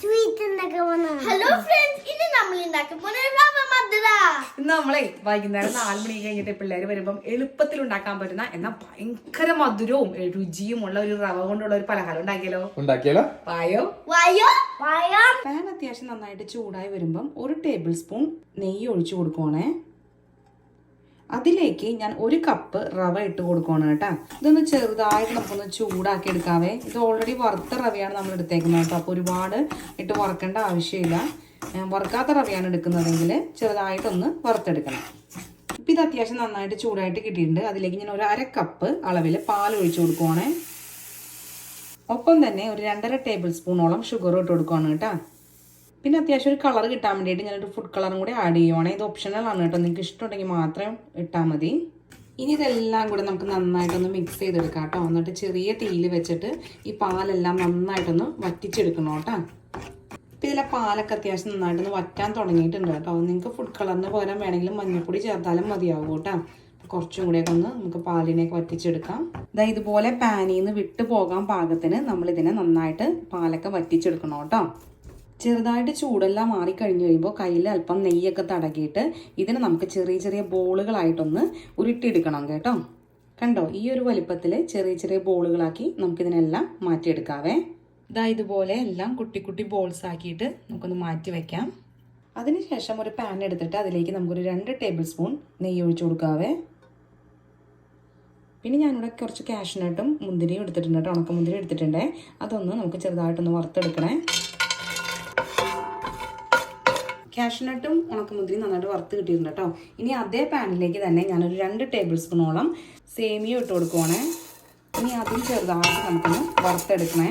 Sweet hello friends ഇനി നമ്മൾ ഉണ്ടാക്കാൻ മധുര. നമ്മളെ വൈകുന്നേരം നാല് മണി കഴിഞ്ഞിട്ട് പിള്ളേർ വരുമ്പം എളുപ്പത്തിൽ ഉണ്ടാക്കാൻ പറ്റുന്ന എന്നാൽ ഭയങ്കര മധുരവും രുചിയും ഉള്ള ഒരു റവ കൊണ്ടുള്ള ഒരു പലഹാരം ഉണ്ടാക്കിയാലോ? ഉണ്ടാക്കിയാലോ? പായോ വായോ? പായോ പാൻ അത്യാവശ്യം നന്നായിട്ട് ചൂടായി വരുമ്പം ഒരു ടേബിൾ സ്പൂൺ നെയ്യ് ഒഴിച്ചു കൊടുക്കുവാണേ. അതിലേക്ക് ഞാൻ ഒരു കപ്പ് റവ ഇട്ട് കൊടുക്കുകയാണ് കേട്ടോ. ഇതൊന്ന് ചെറുതായിട്ട് നമുക്കൊന്ന് ചൂടാക്കി എടുക്കാവേ. ഇത് ഓൾറെഡി വറുത്ത റവയാണ് നമ്മൾ എടുത്തേക്കുന്നത് കേട്ടോ. അപ്പോൾ ഒരുപാട് ഇട്ട് വറക്കേണ്ട ആവശ്യമില്ല. വറുക്കാത്ത റവയാണ് എടുക്കുന്നതെങ്കിൽ ചെറുതായിട്ടൊന്ന് വറുത്തെടുക്കണം. ഇപ്പം ഇത് അത്യാവശ്യം നന്നായിട്ട് ചൂടായിട്ട് കിട്ടിയിട്ടുണ്ട്. അതിലേക്ക് ഞാൻ ഒരു അര കപ്പ് അളവിൽ പാൽ ഒഴിച്ചു കൊടുക്കുവാണേ. ഒപ്പം തന്നെ ഒരു രണ്ടര ടേബിൾ സ്പൂണോളം ഷുഗർ ഇട്ട് കൊടുക്കുവാണ് കേട്ടോ. പിന്നെ അത്യാവശ്യം ഒരു കളർ കിട്ടാൻ വേണ്ടിയിട്ട് ഞാനൊരു ഫുഡ് കളറും കൂടി ആഡ് ചെയ്യുവാണ്. ഇത് ഓപ്ഷണൽ ആണ് കേട്ടോ. നിങ്ങൾക്ക് ഇഷ്ടമുണ്ടെങ്കിൽ മാത്രം ഇട്ടാൽ മതി. ഇനി ഇതെല്ലാം കൂടെ നമുക്ക് നന്നായിട്ടൊന്ന് മിക്സ് ചെയ്തെടുക്കാം കേട്ടോ. എന്നിട്ട് ചെറിയ തീയിൽ വെച്ചിട്ട് ഈ പാലെല്ലാം നന്നായിട്ടൊന്ന് വറ്റിച്ചെടുക്കണം കേട്ടോ. ഇപ്പം ഇതിലെ പാലൊക്കെ അത്യാവശ്യം നന്നായിട്ടൊന്ന് വറ്റാൻ തുടങ്ങിയിട്ടുണ്ട് കേട്ടോ. നിങ്ങൾക്ക് ഫുഡ് കളറിന് പകരം വേണമെങ്കിലും മഞ്ഞൾപ്പൊടി ചേർത്താലും മതിയാവും കേട്ടോ. കുറച്ചും കൂടെയൊക്കെ ഒന്ന് നമുക്ക് പാലിനെയൊക്കെ വറ്റിച്ചെടുക്കാം. ഇതാ ഇതുപോലെ പാനിൽ നിന്ന് വിട്ടു പോകാൻ പാകത്തിന് നമ്മളിതിനെ നന്നായിട്ട് പാലൊക്കെ വറ്റിച്ചെടുക്കണം കേട്ടോ. ചെറുതായിട്ട് ചൂടെല്ലാം മാറിക്കഴിഞ്ഞ് കഴിയുമ്പോൾ കയ്യിൽ അല്പം നെയ്യൊക്കെ തടകിയിട്ട് ഇതിനെ നമുക്ക് ചെറിയ ചെറിയ ബോളുകളായിട്ടൊന്ന് ഉരുട്ടിയെടുക്കണം കേട്ടോ. കണ്ടോ? ഈ ഒരു വലിപ്പത്തിൽ ചെറിയ ചെറിയ ബോളുകളാക്കി നമുക്കിതിനെല്ലാം മാറ്റിയെടുക്കാവേ. ഇതാ ഇതുപോലെ എല്ലാം കുട്ടി കുട്ടി ബോൾസ് ആക്കിയിട്ട് നമുക്കൊന്ന് മാറ്റി വെക്കാം. അതിനുശേഷം ഒരു പാൻ എടുത്തിട്ട് അതിലേക്ക് നമുക്കൊരു രണ്ട് ടേബിൾ സ്പൂൺ നെയ്യ് ഒഴിച്ചു കൊടുക്കാവേ. പിന്നെ ഞാനിവിടെ കുറച്ച് കാഷ്നട്ടും മുന്തിരിയും എടുത്തിട്ടുണ്ട് കേട്ടോ. ഉണക്കമുന്തിരി എടുത്തിട്ടുണ്ട്. അതൊന്ന് നമുക്ക് ചെറുതായിട്ടൊന്ന് വറുത്തെടുക്കണേ. കാഷ്നട്ടും ഉണക്കമുന്തിരി നന്നായിട്ട് വറുത്ത് കിട്ടിയിട്ടുണ്ട് കേട്ടോ ഇനി അതേ പാനിലേക്ക് തന്നെ ഞാനൊരു രണ്ട് ടേബിൾ സ്പൂണോളം സേമിയ ഇട്ട് കൊടുക്കുവാണേ. ഇനി അതും ചെറുതായിട്ട് നമുക്കൊന്ന് വറുത്തെടുക്കണേ.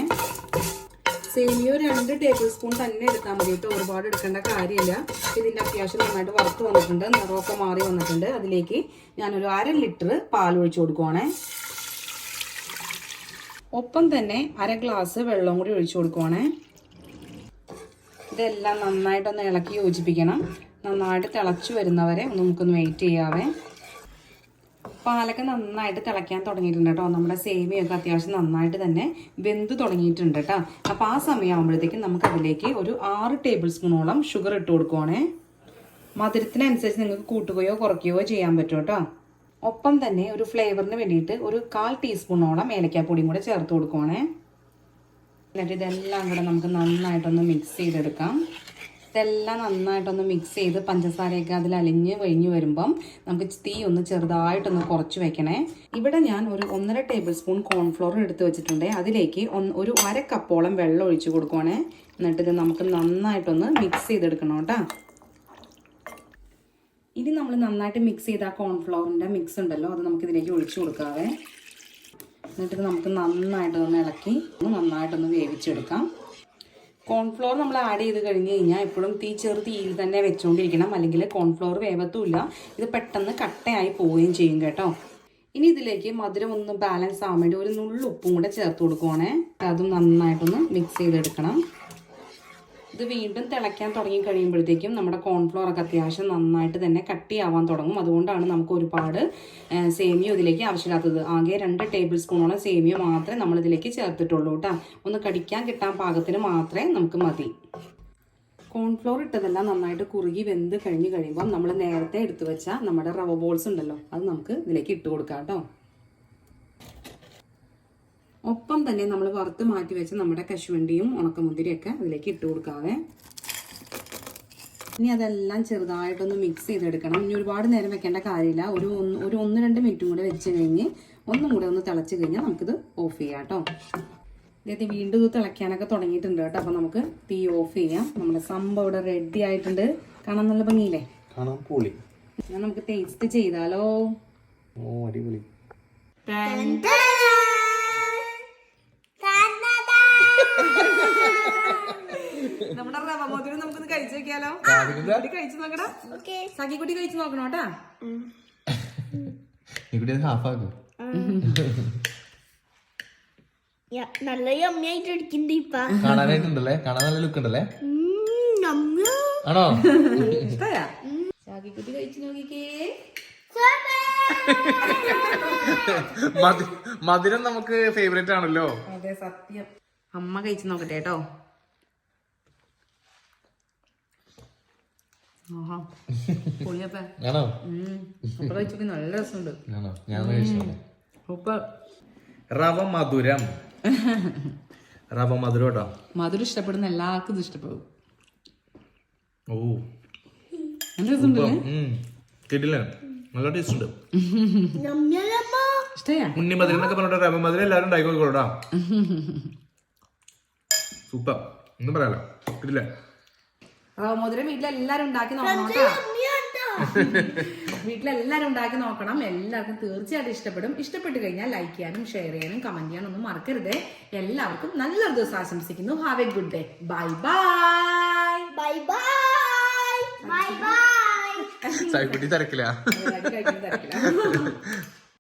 സേമിയ രണ്ട് ടേബിൾ സ്പൂൺ തന്നെ എടുത്താൽ മതി കേട്ടോ ഒരുപാട് എടുക്കേണ്ട കാര്യമില്ല. ഇതിന്റെ അത്യാവശ്യം നന്നായിട്ട് വറുത്ത് വന്നിട്ടുണ്ട്. നിറമൊക്കെ മാറി വന്നിട്ടുണ്ട്. അതിലേക്ക് ഞാനൊരു അര ലിറ്റർ പാൽ ഒഴിച്ചു കൊടുക്കുവാണേ. ഒപ്പം തന്നെ അര ഗ്ലാസ് വെള്ളം കൂടി ഒഴിച്ചു കൊടുക്കുവാണേ. ഇതെല്ലാം നന്നായിട്ടൊന്ന് ഇളക്കി യോജിപ്പിക്കണം. നന്നായിട്ട് തിളച്ചു വരുന്നവരെ ഒന്ന് നമുക്കൊന്ന് വെയിറ്റ് ചെയ്യാവേ. പാലൊക്കെ നന്നായിട്ട് തിളയ്ക്കാൻ തുടങ്ങിയിട്ടുണ്ട് കേട്ടോ. നമ്മുടെ സേമിയൊക്കെ അത്യാവശ്യം നന്നായിട്ട് തന്നെ വെന്ത് തുടങ്ങിയിട്ടുണ്ട് കേട്ടോ. അപ്പോൾ ആ സമയമാകുമ്പോഴത്തേക്കും നമുക്ക് അതിലേക്ക് ഒരു ആറ് ടേബിൾ സ്പൂണോളം ഷുഗർ ഇട്ട് കൊടുക്കുവാണേ. മധുരത്തിനനുസരിച്ച് നിങ്ങൾക്ക് കൂട്ടുകയോ കുറയ്ക്കുകയോ ചെയ്യാൻ പറ്റും കേട്ടോ. ഒപ്പം തന്നെ ഒരു ഫ്ലേവറിന് വേണ്ടിയിട്ട് ഒരു കാൽ ടീസ്പൂണോളം ഏലക്കാപ്പൊടിയും കൂടെ ചേർത്ത് കൊടുക്കുവാണേ. എന്നിട്ട് ഇതെല്ലാം കൂടെ നമുക്ക് നന്നായിട്ടൊന്ന് മിക്സ് ചെയ്തെടുക്കാം. ഇതെല്ലാം നന്നായിട്ടൊന്ന് മിക്സ് ചെയ്ത് പഞ്ചസാരയൊക്കെ അതിൽ അലിഞ്ഞ് കഴിഞ്ഞ് വരുമ്പം നമുക്ക് തീ ഒന്ന് ചെറുതായിട്ടൊന്ന് കുറച്ച് വെക്കണേ. ഇവിടെ ഞാൻ ഒരു ഒന്നര ടേബിൾ സ്പൂൺ കോൺഫ്ലോർ എടുത്ത് വെച്ചിട്ടുണ്ട്. അതിലേക്ക് ഒരു അര കപ്പോളം വെള്ളം ഒഴിച്ച് കൊടുക്കുവാണേ. എന്നിട്ട് ഇത് നമുക്ക് നന്നായിട്ടൊന്ന് മിക്സ് ചെയ്തെടുക്കണം കേട്ടോ. ഇനി നമ്മൾ നന്നായിട്ട് മിക്സ് ചെയ്ത ആ കോൺഫ്ലവറിന്റെ മിക്സ് ഉണ്ടല്ലോ അത് നമുക്ക് ഇതിലേക്ക് ഒഴിച്ചു കൊടുക്കാവേ. എന്നിട്ട് നമുക്ക് നന്നായിട്ടൊന്ന് ഇളക്കി നന്നായിട്ടൊന്ന് വേവിച്ചെടുക്കാം. കോൺഫ്ലോർ നമ്മൾ ആഡ് ചെയ്ത് കഴിഞ്ഞ് കഴിഞ്ഞാൽ എപ്പോഴും തീ ചെറു തീയിൽ തന്നെ വെച്ചുകൊണ്ടിരിക്കണം അല്ലെങ്കിൽ കോൺഫ്ലോർ വേവത്തുമില്ല ഇത് പെട്ടെന്ന് കട്ടയായി പോവുകയും ചെയ്യും കേട്ടോ. ഇനി ഇതിലേക്ക് മധുരം ഒന്ന് ബാലൻസ് ആവാൻ വേണ്ടി ഒരു നുള്ളുപ്പും കൂടെ ചേർത്ത് കൊടുക്കുവാണേ. അതും നന്നായിട്ടൊന്ന് മിക്സ് ചെയ്തെടുക്കണം. ഇത് വീണ്ടും തിളയ്ക്കാൻ തുടങ്ങി കഴിയുമ്പോഴത്തേക്കും നമ്മുടെ കോൺഫ്ലോർ ഒക്കെ അത്യാവശ്യം നന്നായിട്ട് തന്നെ കട്ടിയാവാൻ തുടങ്ങും. അതുകൊണ്ടാണ് നമുക്ക് ഒരുപാട് സേമിയ ഇതിലേക്ക് ആവശ്യമില്ലാത്തത്. ആകെ രണ്ട് ടേബിൾ സ്പൂണോളം സേമിയ മാത്രമേ നമ്മൾ ഇതിലേക്ക് ചേർത്തിട്ടുള്ളൂ കേട്ടോ ഒന്ന് കടിക്കാൻ കിട്ടാൻ പാകത്തിന് മാത്രമേ നമുക്ക് മതി. കോൺഫ്ലോർ ഇട്ടതെല്ലാം നന്നായിട്ട് കുറുകി വെന്ത് കഴിഞ്ഞ് കഴിയുമ്പോൾ നമ്മൾ നേരത്തെ എടുത്തു വെച്ച നമ്മുടെ റവ ബോൾസ് ഉണ്ടല്ലോ അത് നമുക്ക് ഇതിലേക്ക് ഇട്ട് കൊടുക്കാം കേട്ടോ ഒപ്പം തന്നെ നമ്മൾ വറുത്ത് മാറ്റി വെച്ച നമ്മുടെ കശുവണ്ടിയും ഉണക്കമുന്തിരിയൊക്കെ അതിലേക്ക് ഇട്ട് കൊടുക്കാവേ. ഇനി അതെല്ലാം ചെറുതായിട്ടൊന്ന് മിക്സ് ചെയ്തെടുക്കണം. ഇനി ഒരുപാട് നേരം വെക്കേണ്ട കാര്യമില്ല. ഒരു ഒന്ന് ഒരു ഒന്ന് രണ്ട് മിനിറ്റും കൂടെ വെച്ച് കഴിഞ്ഞ് ഒന്നും കൂടെ ഒന്ന് തിളച്ച് കഴിഞ്ഞാൽ നമുക്കിത് ഓഫ് ചെയ്യാം കേട്ടോ ഇതായത് വീണ്ടും ഇത് തിളയ്ക്കാനൊക്കെ തുടങ്ങിയിട്ടുണ്ട് കേട്ടോ അപ്പോൾ നമുക്ക് തീ ഓഫ് ചെയ്യാം. നമ്മുടെ സംഭവം ഇവിടെ റെഡി ആയിട്ടുണ്ട്. കാണാൻ നല്ല ഭംഗിയില്ലേ? കാണാൻ പൊളി. നമുക്ക് ടേസ്റ്റ് ചെയ്താലോ. ഓ അടിപൊളി നമ്മുടെ റവ മോതിരം നമുക്കൊന്ന് കഴിച്ചു നോക്കടാ. സഖിക്കുട്ടി കഴിച്ചു നോക്കണം കേട്ടാ? നല്ല യമ്മി ആയിട്ട് ഇരിക്കുന്നുണ്ട് ഇപ്പ. കാണാനായിട്ടുണ്ടല്ലേ? കാണാൻ നല്ല ലുക്ക് ഉണ്ടല്ലേ? നമ്മ ആണോ? ഇഷ്ടയാ? സഖിക്കുട്ടി കഴിച്ചു നോക്കിക്കേ. മധു- മധുരം നമുക്ക് ഫേവറേറ്റ് ആണല്ലോ. അതെ സത്യം. അമ്മ കഴിച്ചു നോക്കട്ടെ കേട്ടോ. ആണോ? നല്ല രസമുണ്ട്. റവ മധുരം. റവ മധുരം കേട്ടോ മധുരം ഇഷ്ടപ്പെടുന്ന എല്ലാവർക്കും ഇത് ഇഷ്ടപ്പെടും. ഓ. നല്ല രസമുണ്ടല്ലേ? കിട്ടില്ല നല്ല ടേസ്റ്റ് ഉണ്ട് ഉണ്ണി മധുരം എന്നൊക്കെ പറഞ്ഞിട്ട് റവ മധുരം എല്ലാവരും ഉണ്ടായിക്കോളൂടാ സൂപ്പർ. ഒന്നും പറയാലോ കിട്ടില്ല റവമോതിരം വീട്ടിലെല്ലാരും ഉണ്ടാക്കി നോക്കണം വീട്ടിലെല്ലാരും ഉണ്ടാക്കി നോക്കണം. എല്ലാവർക്കും തീർച്ചയായിട്ടും ഇഷ്ടപ്പെടും. ഇഷ്ടപ്പെട്ട് കഴിഞ്ഞാൽ ലൈക്ക് ചെയ്യാനും ഷെയർ ചെയ്യാനും കമന്റ് ചെയ്യാനും ഒന്നും മറക്കരുത്. എല്ലാവർക്കും നല്ലൊരു ദിവസം ആശംസിക്കുന്നു. Have a good day bye bye bye bye bye bye Saikutty തിരക്കില്ല തിരക്കില്ല